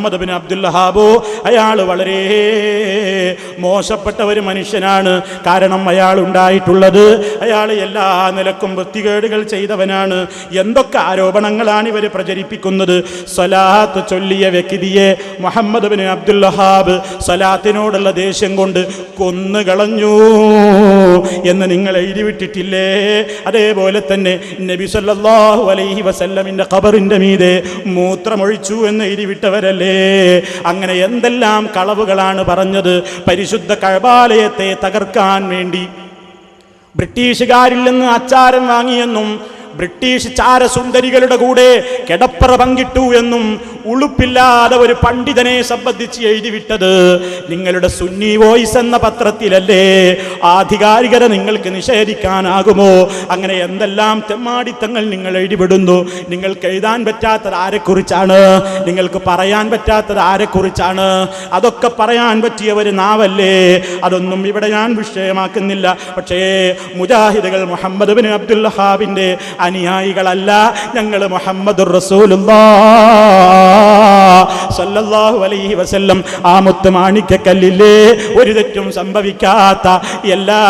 മുഹമ്മദ് അബ്ദുല്ലഹാബു അയാൾ വളരെ മോശപ്പെട്ട ഒരു മനുഷ്യനാണ്. കാരണം അയാൾ ഉണ്ടായിട്ടുള്ളത് അയാൾ എല്ലാ നിലക്കും വൃത്തികേടുകൾ ചെയ്തവനാണ്. എന്തൊക്കെ ആരോപണങ്ങളാണ് ഇവർ പ്രചരിപ്പിക്കുന്നത്? സലാത്ത് ചൊല്ലിയ വ്യക്തിയെ മുഹമ്മദ് ബിൻ അബ്ദുല്ലഹാബ് സലാത്തിനോടുള്ള ദേഷ്യം കൊണ്ട് കൊന്നുകളഞ്ഞു എന്ന് നിങ്ങൾ എഴുതിവിട്ടിട്ടില്ലേ അതേപോലെ തന്നെ നബി സല്ലാഹു അലൈഹി വസല്ലമിന്റെ ഖബറിന്റെ മീതെ മൂത്രമൊഴിച്ചു എന്ന് എഴുതിവിട്ടവരല്ലേ അങ്ങനെ എന്തെല്ലാം കളവുകളാണ് പറഞ്ഞത് പരിശുദ്ധ കഴബാലയത്തെ തകർക്കാൻ വേണ്ടി. ബ്രിട്ടീഷുകാരിൽ നിന്ന് അച്ചാരം വാങ്ങിയെന്നും ബ്രിട്ടീഷ് ചാരസുന്ദരികളുടെ കൂടെ കിടപ്പറ പങ്കിട്ടു എന്നും ഉളുപ്പില്ലാതെ ഒരു പണ്ഡിതനെ സംബന്ധിച്ച് എഴുതിവിട്ടത് നിങ്ങളുടെ സുന്നി വോയിസ് എന്ന പത്രത്തിലല്ലേ? ആധികാരികത നിങ്ങൾക്ക് നിഷേധിക്കാനാകുമോ? അങ്ങനെ എന്തെല്ലാം തെമ്മാടിത്തങ്ങൾ നിങ്ങൾ എഴുതിവിടുന്നു? നിങ്ങൾക്ക് എഴുതാൻ പറ്റാത്തത് ആരെക്കുറിച്ചാണ്? നിങ്ങൾക്ക് പറയാൻ പറ്റാത്തത് ആരെക്കുറിച്ചാണ്? അതൊക്കെ പറയാൻ പറ്റിയ ഒരു നാവല്ലേ? അതൊന്നും ഇവിടെ ഞാൻ വിഷയമാക്കുന്നില്ല. പക്ഷേ മുജാഹിദുകൾ മുഹമ്മദ് ബിൻ അബ്ദുൽ വഹാബിന്റെ അനുയായികളല്ല. ഞങ്ങൾ മുഹമ്മദ് സല്ലല്ലാഹു അലൈഹി വസല്ലം ആ മുത്ത് ഒരു തെറ്റും സംഭവിക്കാത്ത എല്ലാ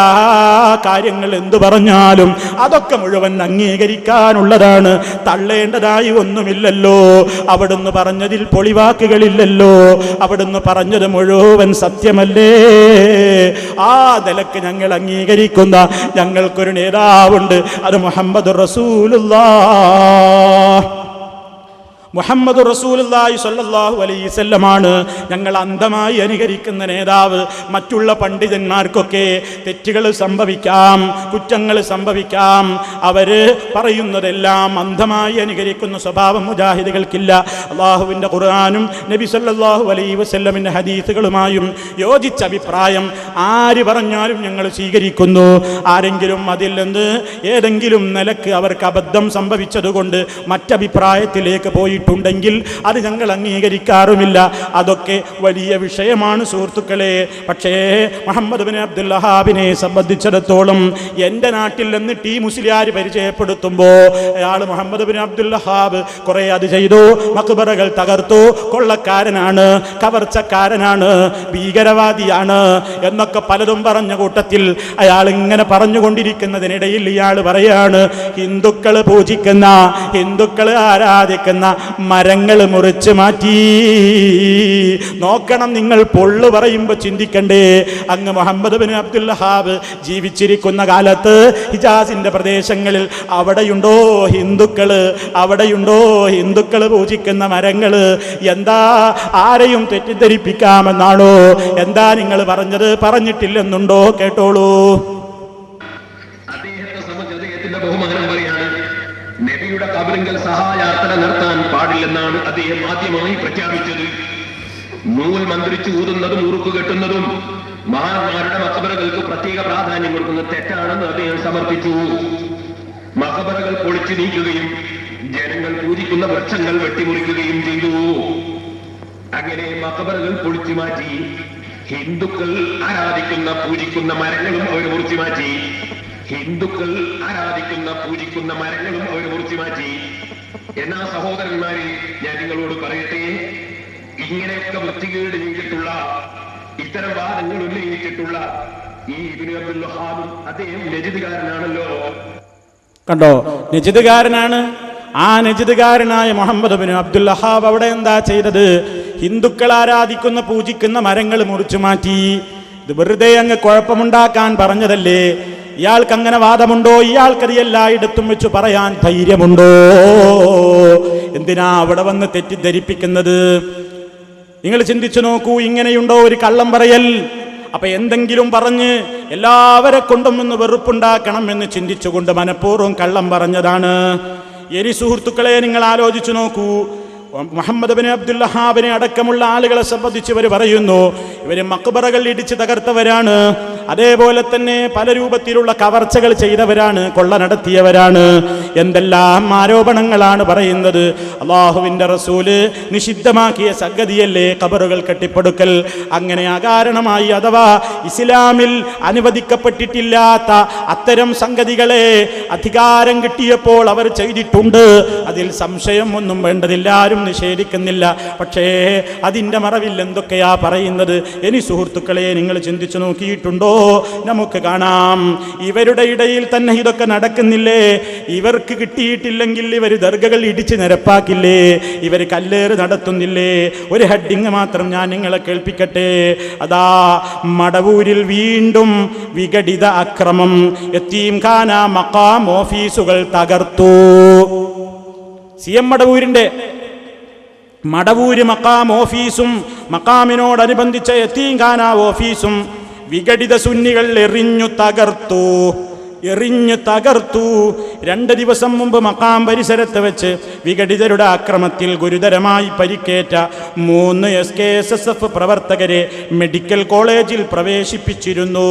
കാര്യങ്ങൾ എന്തു പറഞ്ഞാലും അതൊക്കെ മുഴുവൻ അംഗീകരിക്കാനുള്ളതാണ്. തള്ളേണ്ടതായി ഒന്നുമില്ലല്ലോ. അവിടുന്ന് പറഞ്ഞതിൽ പൊളിവാക്കുകളില്ലല്ലോ. അവിടുന്ന് പറഞ്ഞത് മുഴുവൻ സത്യമല്ലേ? ആ നിലയ്ക്ക് ഞങ്ങൾ അംഗീകരിക്കുന്ന ഞങ്ങൾക്കൊരു നേതാവുണ്ട്. അത് മുഹമ്മദ് റസൂലുള്ള. മുഹമ്മദ് റസൂലുള്ളാഹി സല്ലാഹു അലൈഹി വസല്ലമാണ്. ഞങ്ങൾ അന്ധമായി അനുകരിക്കുന്ന നേതാവ്. മറ്റുള്ള പണ്ഡിതന്മാർക്കൊക്കെ തെറ്റുകൾ സംഭവിക്കാം കുറ്റങ്ങൾ സംഭവിക്കാം. അവർ പറയുന്നതെല്ലാം അന്ധമായി അനുകരിക്കുന്ന സ്വഭാവം മുജാഹിദികൾക്കില്ല. അള്ളാഹുവിന്റെ ഖുർആാനും നബി സല്ലാഹു അലൈ വസല്ലമിന്റെ ഹദീസുകളുമായും യോജിച്ച അഭിപ്രായം ആര് പറഞ്ഞാലും ഞങ്ങൾ സ്വീകരിക്കുന്നു. ആരെങ്കിലും അതിൽ നിന്ന് ഏതെങ്കിലും നിലയ്ക്ക് അവർക്ക് അബദ്ധം സംഭവിച്ചതുകൊണ്ട് മറ്റഭിപ്രായത്തിലേക്ക് പോയിട്ടുണ്ടെങ്കിൽ അത് ഞങ്ങൾ അംഗീകരിക്കാറുമില്ല. അതൊക്കെ വലിയ വിഷയമാണ് സുഹൃത്തുക്കളെ. പക്ഷേ മുഹമ്മദ് ബിൻ അബ്ദുല്ലഹാബിനെ സംബന്ധിച്ചിടത്തോളം എന്റെ നാട്ടിൽ നിന്ന് ടീ മുസ്ലിയാർ പരിചയപ്പെടുത്തുമ്പോൾ അയാൾ മുഹമ്മദ് ബിൻ അബ്ദുല്ലഹാബ് കുറേ അത് ചെയ്തു. മക്ബറകൾ തകർത്തു. കൊള്ളക്കാരനാണ് കവർച്ചക്കാരനാണ് ഭീകരവാദിയാണ് എന്നൊക്കെ പലതും പറഞ്ഞ കൂട്ടത്തിൽ അയാൾ ഇങ്ങനെ പറഞ്ഞുകൊണ്ടിരിക്കുന്നതിനിടയിൽ ഇയാൾ പറയാണ് ഹിന്ദുക്കൾ പൂജിക്കുന്ന ഹിന്ദുക്കൾ ആരാധിക്കുന്ന മരങ്ങൾ മുറിച്ച് മാറ്റി. നോക്കണം നിങ്ങൾ പൊള്ളു പറയുമ്പോൾ ചിന്തിക്കണ്ടേ. അങ്ങ് മുഹമ്മദ് ബിൻ അബ്ദുൽ ഹാബ് ജീവിച്ചിരിക്കുന്ന കാലത്ത് ഹിജാസിന്റെ പ്രദേശങ്ങളിൽ അവിടെയുണ്ടോ ഹിന്ദുക്കൾ അവിടെയുണ്ടോ ഹിന്ദുക്കൾ പൂജിക്കുന്ന മരങ്ങൾ എന്താ ആരെയും തെറ്റിദ്ധരിപ്പിക്കാമെന്നാണോ? എന്താ നിങ്ങൾ പറഞ്ഞത്? പറഞ്ഞിട്ടില്ലെന്നുണ്ടോ? കേട്ടോളൂ. ബഹുമാനം പറയാണ്. നബിയുടെ കബറിങ്കൽ സഹായാർത്ഥന നടത്താൻ പാടില്ലെന്നാണ് അദ്ദേഹം ആദ്യമായി പ്രഖ്യാപിച്ചത്. നൂൽ മന്ത്രിച്ച് ഊതുന്നതും ഉറുക്ക് കെട്ടുന്നതും മഹാന്മാരുടെ മക്കബറകൾക്ക് പ്രത്യേക പ്രാധാന്യം കൊടുക്കുന്ന തെറ്റാണെന്ന് അദ്ദേഹം സമർപ്പിച്ചു മഹബറകൾ പൊളിച്ചു നീക്കുകയും ജനങ്ങൾ പൂജിക്കുന്ന വൃക്ഷങ്ങൾ വെട്ടിമുറിക്കുകയും ചെയ്തു. അങ്ങനെ മഹബറകൾ പൊളിച്ചു മാറ്റി ഹിന്ദുക്കൾ ആരാധിക്കുന്ന പൂജിക്കുന്ന മരങ്ങളും അവർ മുറിച്ചു മാറ്റി. ഹിന്ദുക്കൾ ആരാധിക്കുന്ന പൂജിക്കുന്ന മരങ്ങളും അവർ മുറിച്ചു മാറ്റി. എന്നാ സഹോദരന്മാരെ ഞാൻ നിങ്ങളോട് പറയട്ടെ? ഇങ്ങനെയൊക്കെ വൃത്തികേട് ചെയ്തിട്ടുള്ള ഇത്തരം വാദങ്ങൾ ഉന്നയിച്ചിട്ടുള്ള ഈ ഇബ്നു അദ്ദേഹം രജിതുകാരനാണല്ലോ കണ്ടോ? രജിതുകാരനാണ് ആ നജിതുകാരനായ മുഹമ്മദ് ബിൻ അബ്ദുൽ അവിടെ എന്താ ചെയ്തത്? ഹിന്ദുക്കൾ ആരാധിക്കുന്ന പൂജിക്കുന്ന മരങ്ങൾ മുറിച്ചു മാറ്റി. ഇത് വെറുതെ അങ്ങ് കുഴപ്പമുണ്ടാക്കാൻ പറഞ്ഞതല്ലേ? ഇയാൾക്ക് അങ്ങനെ വാദമുണ്ടോ? ഇയാൾക്കത് എല്ലായിടത്തും വെച്ച് പറയാൻ ധൈര്യമുണ്ടോ? എന്തിനാ അവിടെ വന്ന് തെറ്റിദ്ധരിപ്പിക്കുന്നത്? നിങ്ങൾ ചിന്തിച്ചു നോക്കൂ ഇങ്ങനെയുണ്ടോ ഒരു കള്ളം പറയൽ അപ്പൊ എന്തെങ്കിലും പറഞ്ഞ് എല്ലാവരെ കൊണ്ടും ഒന്ന് വെറുപ്പുണ്ടാക്കണം എന്ന് ചിന്തിച്ചുകൊണ്ട് മനഃപൂർവം കള്ളം പറഞ്ഞതാണ്. എരി സുഹൃത്തുക്കളെ നിങ്ങൾ ആലോചിച്ചു നോക്കൂ. മുഹമ്മദ് ബിൻ അബ്ദുല്ലഹാബിനെ അടക്കമുള്ള ആളുകളെ സംബന്ധിച്ച് ഇവർ പറയുന്നു ഇവർ മക്ബറകൾ ഇടിച്ച് തകർത്തവരാണ്. അതേപോലെ തന്നെ പല രൂപത്തിലുള്ള കവർച്ചകൾ ചെയ്തവരാണ് കൊള്ള നടത്തിയവരാണ്. എന്തെല്ലാം ആരോപണങ്ങളാണ് പറയുന്നത്? അള്ളാഹുവിന്റെ റസൂൽ നിഷിദ്ധമാക്കിയ സംഗതിയല്ലേ കബറുകൾ കെട്ടിപ്പടുക്കൽ? അങ്ങനെ അകാരണമായി അഥവാ ഇസ്ലാമിൽ അനുവദിക്കപ്പെട്ടിട്ടില്ലാത്ത അത്തരം സംഗതികളെ അധികാരം കിട്ടിയപ്പോൾ അവർ ചെയ്തിട്ടുണ്ട്. അതിൽ സംശയം ഒന്നും വേണ്ടതില്ല ആരും നിഷേധിക്കുന്നില്ല. പക്ഷേ അതിന്റെ മറവിൽ എന്തൊക്കെയാ പറയുന്നത്? ഇനി സുഹൃത്തുക്കളെ നിങ്ങൾ ചിന്തിച്ചു നോക്കിയിട്ടുണ്ടോ? നമുക്ക് കാണാം. ഇവരുടെ ഇടയിൽ തന്നെ ഇതൊക്കെ നടക്കുന്നില്ലേ? ഇവർക്ക് കിട്ടിയിട്ടില്ലെങ്കിൽ ഇവർ ദർഗകൾ ഇടിച്ച് നിരപ്പാക്കില്ലേ? ഇവർ കല്ലേറ് നടത്തുന്നില്ലേ? ഒരു ഹെഡിങ് മാത്രം ഞാൻ നിങ്ങളെ കേൾപ്പിക്കട്ടെ. അതാ മടവൂരിൽ വീണ്ടും വിഘടിത അക്രമം. എത്തീംഖാന മക്കാം ഓഫീസുകൾ തകർത്തു. സി എം മടവൂരിന്റെ മടവൂര് മക്കാം ഓഫീസും മക്കാമിനോടനുബന്ധിച്ച എത്തീംഖാന ഓഫീസും വിഘടിത സുന്നികൾ എറിഞ്ഞു തകർത്തു. എറിഞ്ഞു തകർത്തു. രണ്ട് ദിവസം മുമ്പ് മക്കാം പരിസരത്ത് വെച്ച് വിഘടിതരുടെ ആക്രമത്തിൽ ഗുരുതരമായി പരിക്കേറ്റ മൂന്ന് S K S S F പ്രവർത്തകരെ മെഡിക്കൽ കോളേജിൽ പ്രവേശിപ്പിച്ചിരുന്നു.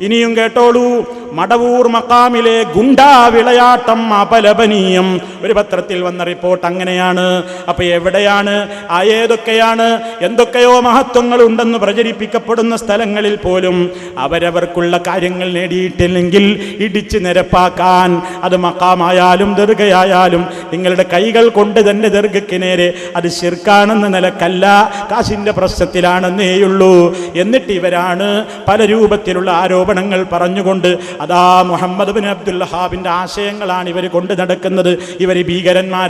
ഇനിയും കേട്ടോളൂ മടവൂർ മക്കാമിലെ ഗുണ്ടാ വിളയാട്ടം അപലപനീയം. ഒരു പത്രത്തിൽ വന്ന റിപ്പോർട്ട് അങ്ങനെയാണ്. അപ്പൊ എവിടെയാണ്? ഏതൊക്കെയാണ്? എന്തൊക്കെയോ മഹത്വങ്ങൾ ഉണ്ടെന്ന് പ്രചരിപ്പിക്കപ്പെടുന്ന സ്ഥലങ്ങളിൽ പോലും അവരവർക്കുള്ള കാര്യങ്ങൾ നേടിയിട്ടില്ലെങ്കിൽ ഇടിച്ചു നിരപ്പാക്കാൻ അത് മക്കാമായാലും ദീർഘയായാലും നിങ്ങളുടെ കൈകൾ കൊണ്ട് തന്നെ ദീർഘയ്ക്ക് നേരെ അത് ശിർക്കാണെന്ന നിലക്കല്ല. കാശിന്റെ പ്രശ്നത്തിലാണെന്നേയുള്ളൂ. എന്നിട്ട് ഇവരാണ് പല രൂപത്തിലുള്ള ആരോപണങ്ങൾ പറഞ്ഞുകൊണ്ട് അതാ മുഹമ്മദ് ബിൻ അബ്ദുൽ ഹാബിന്റെ ആശയങ്ങളാണ് ഇവർ കൊണ്ടു നടക്കുന്നത്. ഇവർ ഭീകരന്മാർ